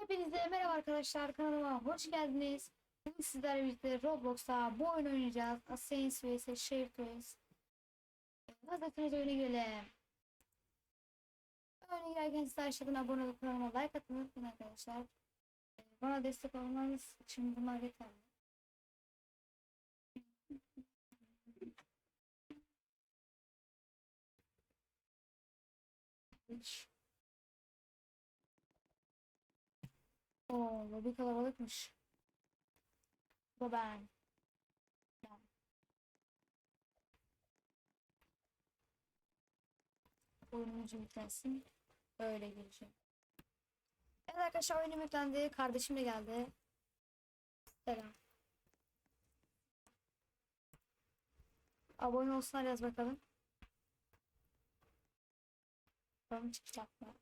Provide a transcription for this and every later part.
Hepinize merhaba arkadaşlar kanalıma hoş geldiniz. Bugün sizlerle birlikte Roblox'ta bu oyunu oynayacağız. Assassins vs Share Toys. Hazırsanız oyuna girelim. Oyuna girerken size aşağıdan abone olup kanalıma like atmayı unutmayın arkadaşlar. Bana destek olmanız için bunlar yeterli. Hiç. Oo, lobi kalabalıkmış. Bu ben. Ben. Oyunumuzu yüklensin. Öyle gireceğim. Evet arkadaşlar oyunum yüklendi. Kardeşim de geldi. Selam. Abone olsunlar yaz bakalım. Bakalım çıkacak mı?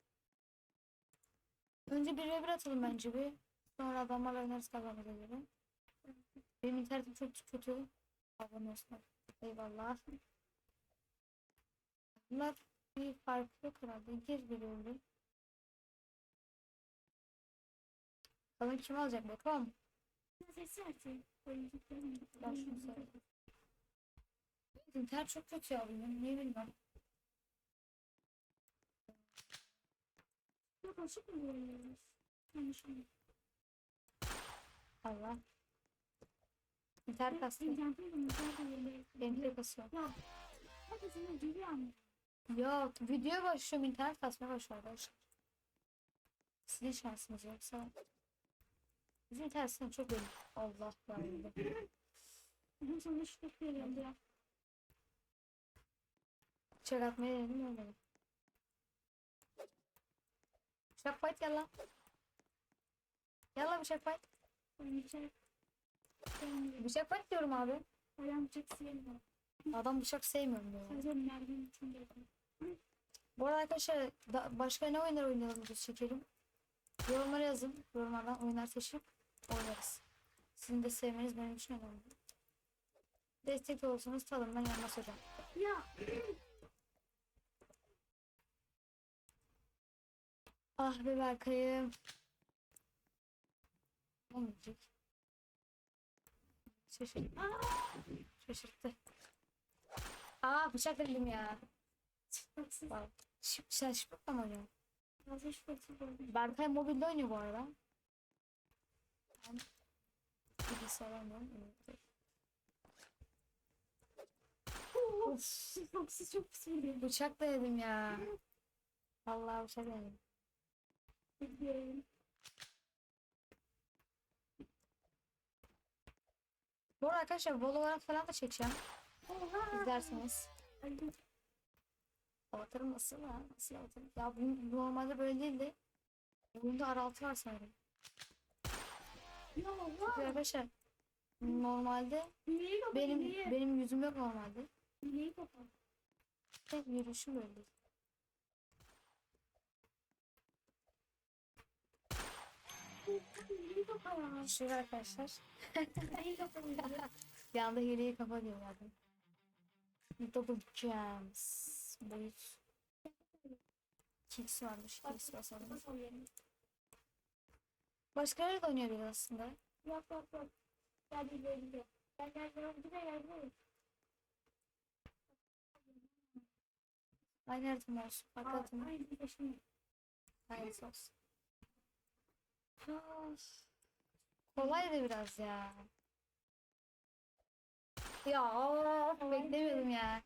Önce bir ve bir atalım bence bir. Sonra adamlarla oynarız devam edelim. Benim internetim çok kötü. Abone olsunlar. Eyvallah. Bunlar bir fark yok herhalde. Gir bir öyle. Bakalım kim alacak bakalım. Sesi. Oyuncukların. Ben şunu söyleyeyim. İnternet çok kötü ya benim. Ne bileyim. Yok açık mı görüyoruz? Mı? Allah. İnternet kastı. De kasıyor. Ya. Hadi seni geliyor ama. Ya videoya başlıyorum internet kasmaya başlıyor arkadaşlar. Sizin şansınız yoksa. Bizim internet sistemi çok iyi. Allah. Benim sana şu kapıya geldi ya. Bıçak atmaya olmadı. Bıçak fight gel lan. Gel lan bıçak fight. Sevmiyorum. Bıçak fight diyorum abi. Ayağım çok sevmiyorum. Adam bıçak sevmiyorum diyor. Sadece. Bu arada arkadaşlar da, başka ne oyunlar oynayalım biz çekelim. Yorumlara yazın. Yorumlardan oyunlar seçip oynarız. Sizin de sevmeniz benim için önemli. Destek olursanız tadımdan yanmaz hocam. Ya. Ah be Berkay'ım. Olmayacak. Şaşırt. Şaşırttı. Aa bıçak dedim ya. Şıp, sen mı oynuyorsun? Fazla şüphesiz oldu. Berkay mobilde oynuyor bu arada. Ben bilgisayar oynuyorum. Of, çok pis vuruyor. bıçak da yedim ya. Vallahi bıçak yedim. Biliyorum. Bu arada arkadaşlar Valorant falan da çekeceğim. Oha. İzlerseniz. Avatarım nasıl ya? Nasıl avatarım? Ya bu normalde böyle değildi. Bunda araltı var sanırım. Ya Çünkü arkadaşlar normalde benim benim yüzüm yok normalde. Tek yürüyüşüm böyle değil. Şöyle arkadaşlar. Bileği kapat. Bir anda hileyi kafa zaten. Double jumps. Boyut. Kicks varmış. Kicks basalım. Başkaları da oynayabilir aslında. Yok yok yok. Gel bir böyle bir de bir. Aynı haritam olsun. Farklı haritam. Aynı de şimdi. Aynısı olsun. Kolaydı biraz ya. Ya of, beklemiyordum ya.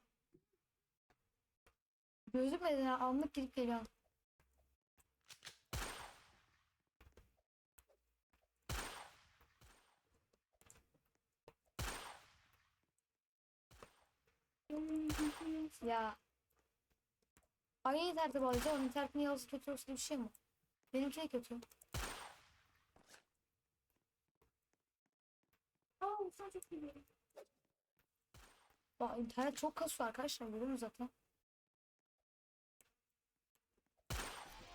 Gözükmedi ya. Anlık girip geliyorum. Ya. İnternete bağlayacağım. Onun internetin yazısı kötü olsun bir şey mi? Benimki de kötü. Aa çok iyi. Bak internet çok kasıyor arkadaşlar görüyorsunuz zaten.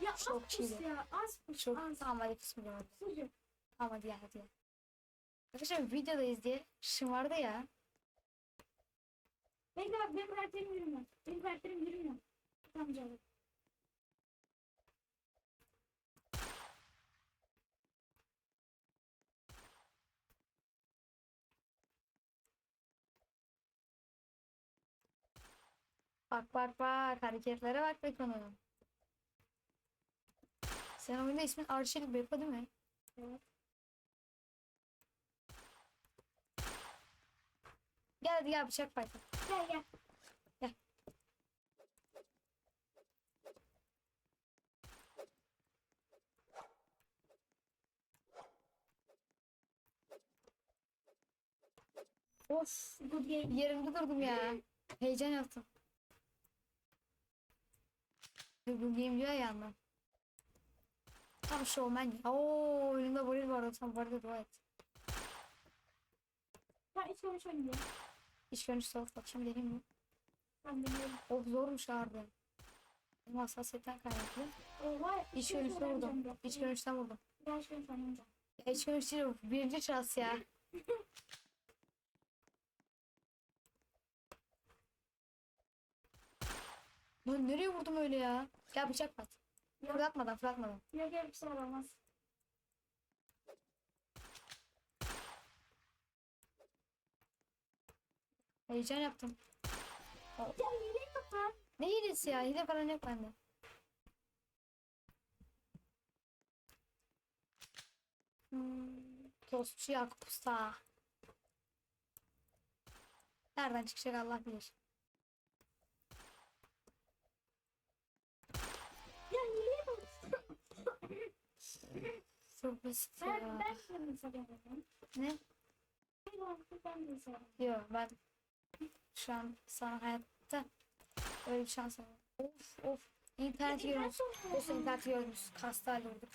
Ya Çok az pis ya. Az pis. Çok az. tamam hadi. Sıcak. Tamam hadi ya hadi ya. Arkadaşlar videodayız diye şımardı ya. Bekle bak benim karakterim yürümüyor. Benim karakterim yürümüyor. Tamam canım. Bak bak bak hareketlere bak be konu. Sen oyunda ismin Arşil Beko değil mi? Evet. Gel hadi gel bıçak parça. Gel gel. Gel. Of Good game. yerimde durdum ya. Heyecan yaptım. Bu game diyor ya yandan. Tam showman ya. Oo önümde varil vardı. Tam vardı dua et. Ben hiç konuş oynayayım. İş görünüş soğuk bakayım deneyim mi? Ben biliyorum. Of zormuş harbi. Benim hassasiyetten kaynaklı. O var. İç görünüşte vurdum. İç görünüşten vurdum. Ben şöyle oynayacağım. Ya iç görünüş değil. Birinci şans ya. Lan nereye vurdum öyle ya? Gel bıçak at. Fırlatmadan fırlatmadan. Yok yok bir şey olmaz. Heyecan yaptım. Ya hile yapma. Ne hilesi ya? Hile falan yok bende. Hmm, tostçu Yakup Usta. Nereden çıkacak Allah bilir. Çok basit Ben ya. ben şimdi sanıyorum. Ne? Bir vakti ben de sanıyorum. Yok ben şu an sana hayatta öyle bir şans var. Of of. İnternet görmüş. Of internet görmüş. Kasta vurduk.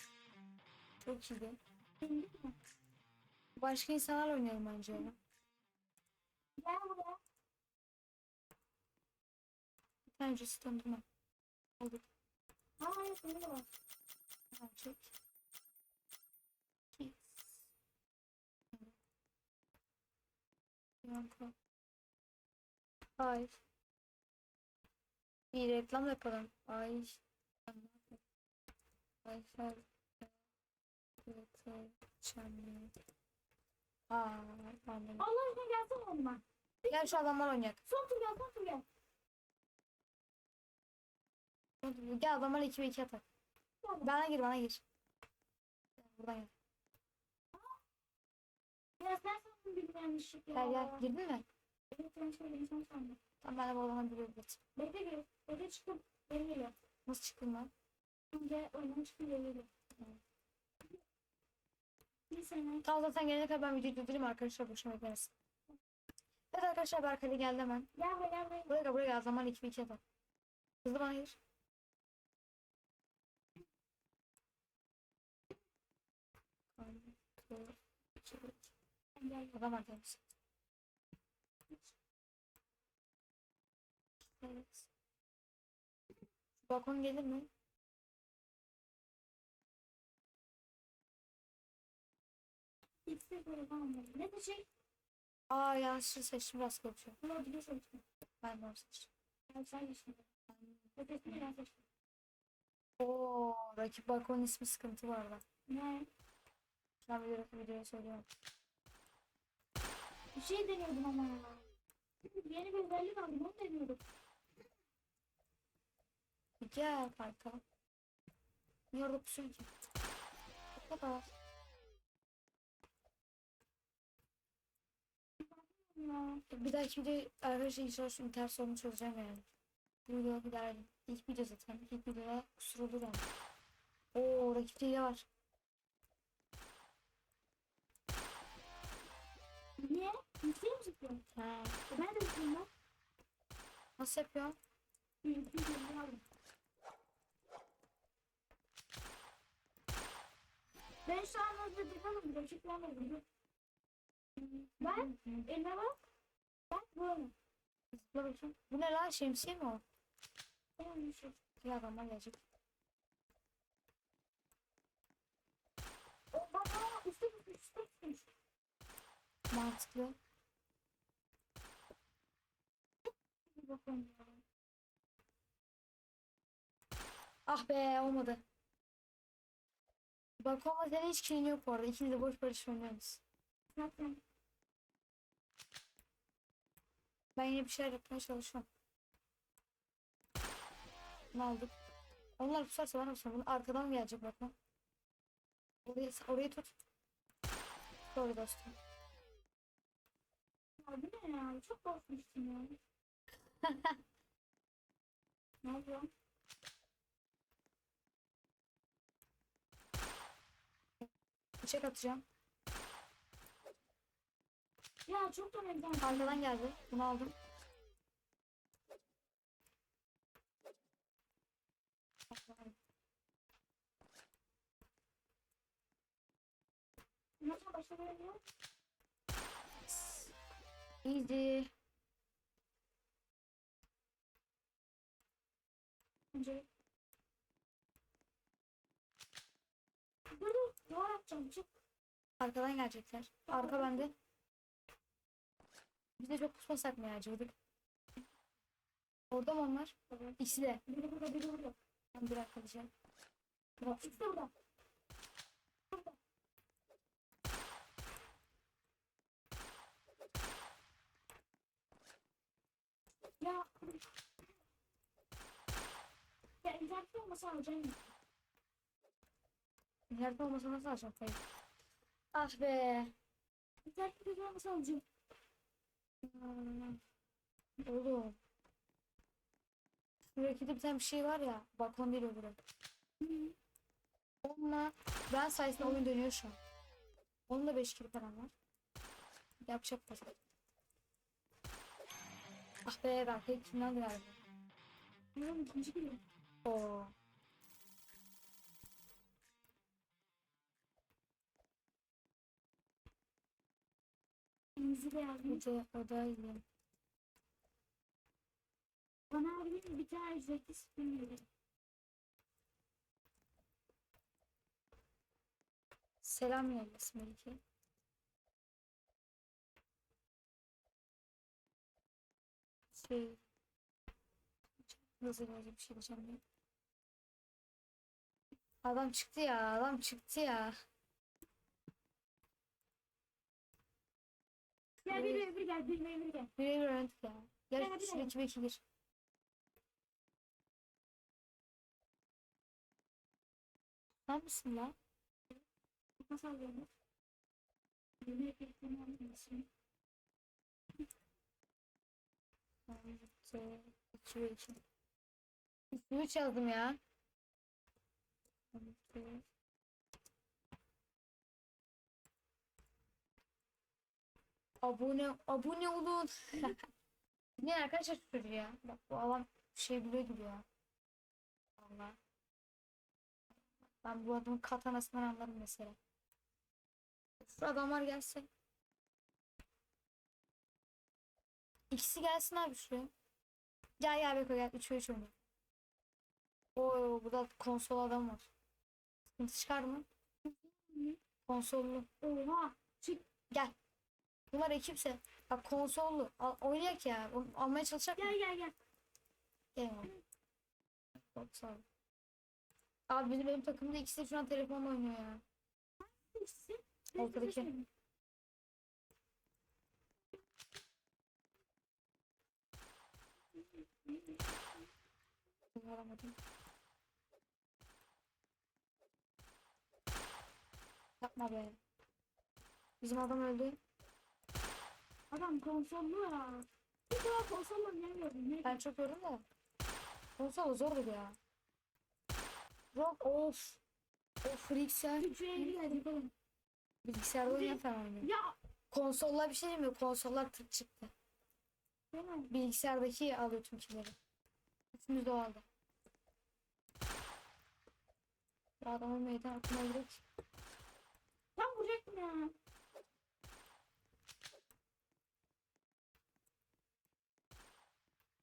Çok iyiydi. Başka insanlarla oynayalım bence onu. Gel buraya. Döndürme. Oldu. Hayır seni de var. Gelecek. Kiss. Ay. Bir reklam yapalım. Ay. Ben ne yapayım? Ay her. Evet, çamlı. Aa, de. Allah aşkına gelsene onunla. Gel şu adamlar oynayak. Son tur gel son tur gel. Gel adamlar 2 ve 2 atak. Bana gir bana gir. Buradan gel. Ya sen sandın bir yanlışlık ya. Gel gel. Girdin mi? Evet ben şöyle insan sandım. Tamam ben de bu adama bir geç. Bekle gel. Bekle çıktım. Beni geliyor. Nasıl çıktın lan? Önce oyunun çıktı geri geliyor. Bir. Tamam zaten gelene kadar ben videoyu durdurayım arkadaşlar boşuna beklemesin. Evet arkadaşlar Berkay'da geldi hemen. Gel be gel be. Buraya gel buraya gel zaman 2 2 atak. Hızlı bana gir. Gel. Arkadaşlar. Evet. Balkon gelir mi? İkisi böyle tamam. Ne seçecek? Aa yanlışlıkla seçtim biraz konuşuyor. Bunu bir seçtim. Ben de seçtim. Ben sen seçtim. Ötesini ben seçtim. Oo rakip balkonun ismi sıkıntı var da. Ne? An video, videoya söylüyorum. Bir şey deniyordum ama ya. Yeni bir özellik aldım onu deniyordum. Gel kanka. Pusuyor ki? Bu kadar. Bir dahaki video arkadaşlar inşallah şu internet sorunu çözeceğim yani. Bu video gider. İlk video zaten. İlk videoda kusur olur yani. Oo hile var. Niye? Yüksek mi çıktın? Ha. E ben de yükseyim lan. Nasıl yapıyor? Yüksek yüksek aldım. Ben şu an orada durmadım. Gerçekten Ben elime bak. Bak böyle. Zıpla bakayım. Bu ne lan şemsiye mi o? Bir şey. Bir adamlar gelecek. O bak aa Mantıklı. Ah be olmadı. Balkonda senin hiç kilin yok bu. İkiniz de boş barış oynuyorsunuz. Ben yine bir şeyler yapmaya çalışıyorum. Bunu aldık. Onlar pusarsa bana pusar. Bunu arkadan gelecek bakma. Orayı, orayı tut. Doğru dostum. Ya bu ne ya? Çok korkmuştum ya. ne yapıyor? Bıçak atacağım. Ya çok da neden? Arkadan geldi. Bunu aldım. Nasıl başlayabiliyor? Easy. Önce. Dur. Duvar atacağım. Çık. Arkadan gelecekler. Arka bende. Biz de çok pusmasak mı ya cıvıdık. Orada mı onlar? Evet. İkisi de. Biri burada biri burada. Ben bir arkadaşım. İkisi de burada. Burada. Ya. Ya internet olmasa alacağım. Nerede olmasa nasıl alacağım kayıt? Ah be. İnternet güzel olmasa alacağım. Oğlum. Şuradaki de bir tane bir şey var ya. Balkon değil öbürü. Onunla ben sayesinde oyun dönüyor şu an. Onun da 5 kilo falan var. Yapacak da. Ah be tek kimden verdim. Benim ikinci geliyor. Oo. Elinizi de yazdım. Bir de o da iyi. Bana abinin bir tane ücretli spin verin. Selam yollasın Melike. Şey... Nasıl böyle bir şey diyeceğim. Adam çıktı ya, adam çıktı ya. Gel bir bir bir gel bir bir bir gel. Birebir öğrendik ya. Gel hadi şuradaki belki gir. Sen misin lan? Nasıl alıyorum? Bir bir Üstü üç yazdım ya. Abone, abone olun. ne arkadaşlar çocuğu ya. Bak bu adam şey biliyor gibi ya. Allah. Ben bu adamın katanasından anlarım mesela. Şu adamlar gelse. İkisi gelsin abi şuraya. Gel gel Beko gel. 3 ve 3 oynayalım. Oo burada konsol adam var. Sıkıntı çıkar mı? Konsollu. Oha. Gel. Bunlar ekipse. Bak konsollu. Al, oynayak ya. Onu almaya çalışacak mı? Gel gel gel. Gel sağ ol. Abi benim takımda ikisi şu an telefonla oynuyor ya. Ortadaki. Alamadım. Yapma be. Bizim adam öldü. Adam konsollu ya. Bir daha konsolla. Ne? Ben çok gördüm de. Konsol zor dedi ya. Rock of. Of bilgisayar. Geldik oğlum. Bilgisayarda oynayan falan oynuyor. Ya. Konsollar bir şey demiyor. Konsollar tık çıktı. Bilgisayardaki alıyor tüm killeri. Üçümüz de o aldı. Bu adamın meydan aklıma direkt. Tam vuracaktım ya.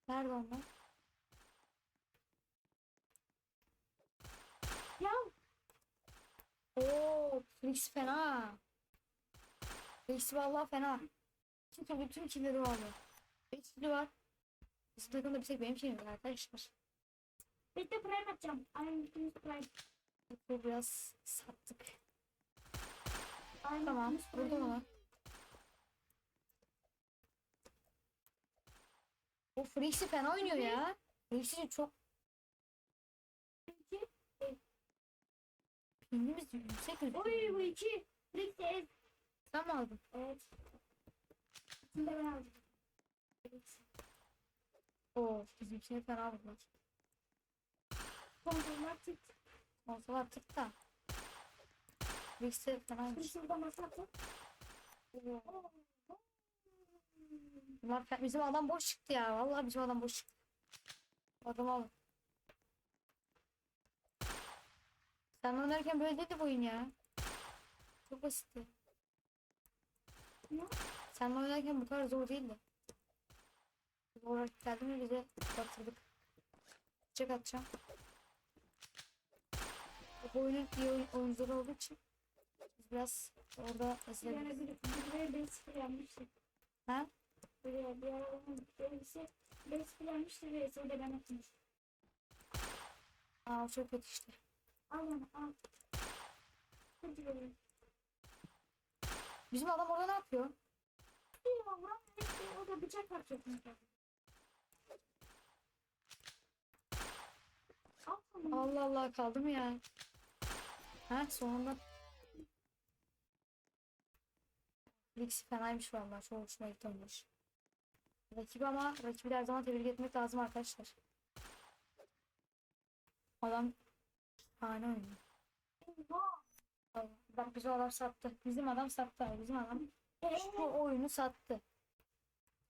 Nerede onlar? Ya. Oo, Flix fena. Flix vallahi fena. Bütün killeri vardı. Beş kili var. Instagram'da bir tek benim şeyim var arkadaşlar. Bir de prime atacağım. Aynen ikimiz prime. Bu biraz sattık. Aynen. Tamam. Burada mı? O Freaks'i fena oynuyor ya. Freaks'i çok... İki. Pingimiz yüksek yüksek. Oy bu iki. Freaks'i ev. Sen mi aldın? Evet. İçinde ben aldım. Oo bizimkini fena vurdular. Kontroller tık. Konsolar tık da. Bilgisayar fenaymış. Kırışılda masa tık. Bunlar bizim adam boş çıktı ya. Vallahi bizim adam boş çıktı. Adam alın. Sen oynarken böyle dedi bu oyun ya. Çok basitti. Sen oynarken bu kadar zor değildi. Olarak geldi mi bize batırdık. Çek atacağım. Bu oyunun iyi oyun, oyuncuları olduğu için biz biraz orada mesela Yani bir, bir beş sıfır yenmişti. Ha? Bir ara onun birisi sıfır yenmişti ve sonra ben atmıştım. Aa çok kötü işte. Al onu al. Hadi böyle. Bizim adam orada ne yapıyor? Bir işte o da bıçak atacak. Allah Allah kaldı mı ya? Ha sonunda. Lixi fenaymış vallahi çok hoşuma gitti olmuş. Rakibi ama rakibi her zaman tebrik etmek lazım arkadaşlar. Adam şahane oynuyor. Bak bizim adam sattı. Bizim adam sattı. Bizim adam şu oyunu sattı.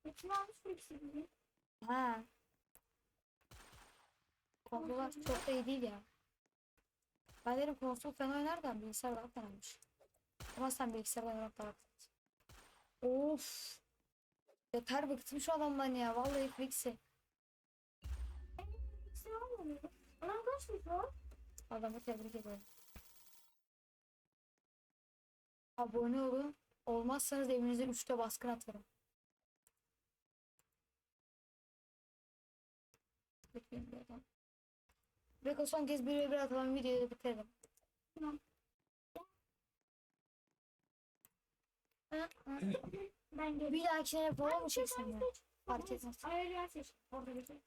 Bütün almış ikisi bizi. Ha. Konsolar çok da iyi değil ya. Ben derim konsol fena oynar da bilgisayar daha fenaymış. Ama sen bilgisayarda oynamak daha kötü. Of. Yeter bıktım şu adamdan ya. Vallahi Flix'i. Adamı tebrik ederim. Abone olun. Olmazsanız evinize 3'te baskın atarım. Bekleyin bir adam. Beko son kez bir ve bir atalım videoyu bitirelim. Tamam. Ben gel. Bir dahakine yapalım mı çeksin ya? Fark Fark etmez. Ayar yer seç. Orada bir şey.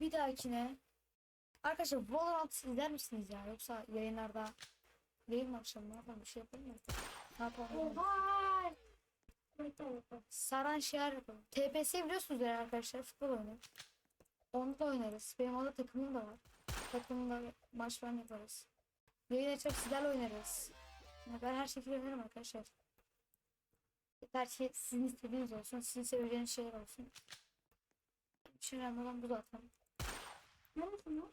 Bir dahakine Arkadaşlar Valorant izler misiniz ya? Yoksa yayınlarda değil mi akşam ne yapalım bir şey yapalım mı? Ne yapalım? Oha. Saran şeyler yapalım. TPS biliyorsunuz ya arkadaşlar futbol oyunu. Onu da oynarız. Benim orada takımım da var. Takımda maç falan yaparız. Yayın açıp sizlerle oynarız. Ya ben her şekilde oynarım arkadaşlar. Yeter ki sizin istediğiniz olsun. Sizin seveceğiniz şeyler olsun. Bir şey olan bu zaten. Neresin o?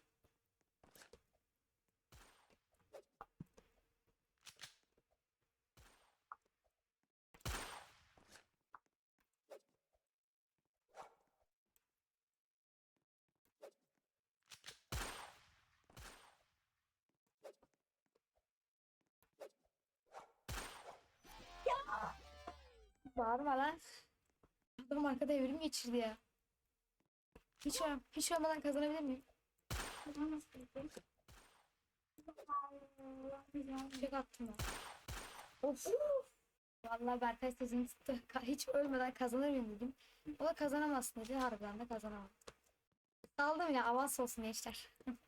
Bağırma lan. Adam arkada evrim geçirdi ya. Hiç, hiç olmadan kazanabilir miyim? Tek attım ben. Of. Vallahi Berkay sözünü tuttu. Hiç ölmeden kazanır mıyım dedim. O da kazanamazsın dedi. Harbiden de kazanamam. Saldım ya avans olsun gençler.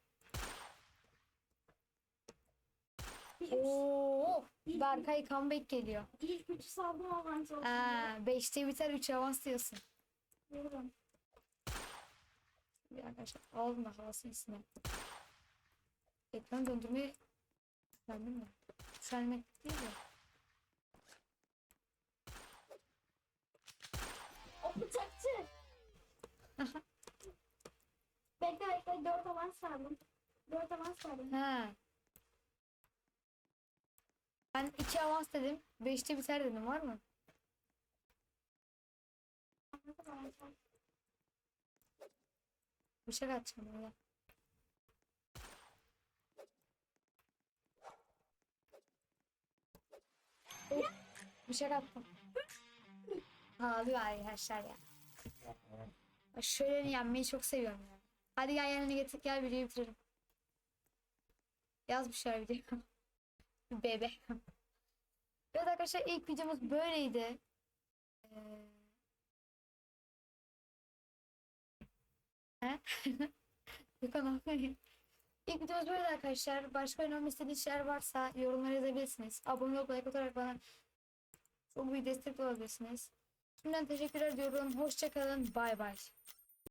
Bir Oo, Berkay comeback geliyor. İlk üçü saldım avans olsun. Aa, 5'te biter 3 avans diyorsun. Buradan. Bir arkadaşlar aldım da havası ismi. Ekran döndürmeyi beğendin mi? Düşürmek değil de. O bıçakçı. bekle bekle dört avans saldım. Dört avans saldım. He. Ben 2 avans dedim. 5'te biter dedim var mı? Saldım. Bıçak atacağım oraya. Of, Bıçak attım. Ağlıyor arkadaşlar ya. Şöyle yenmeyi çok seviyorum ya. Hadi gel yanına getir gel videoyu bitirelim. Yaz bir şeyler video. Bebe. Evet arkadaşlar ilk videomuz böyleydi. Ee... Yapayım? İlk videomuz böyle arkadaşlar. Başka önemli istediğiniz şeyler varsa yorumlara yazabilirsiniz. Abone olup like atarak bana çok büyük destek olabilirsiniz. Şimdiden teşekkürler diyorum. Hoşçakalın. Bay bay.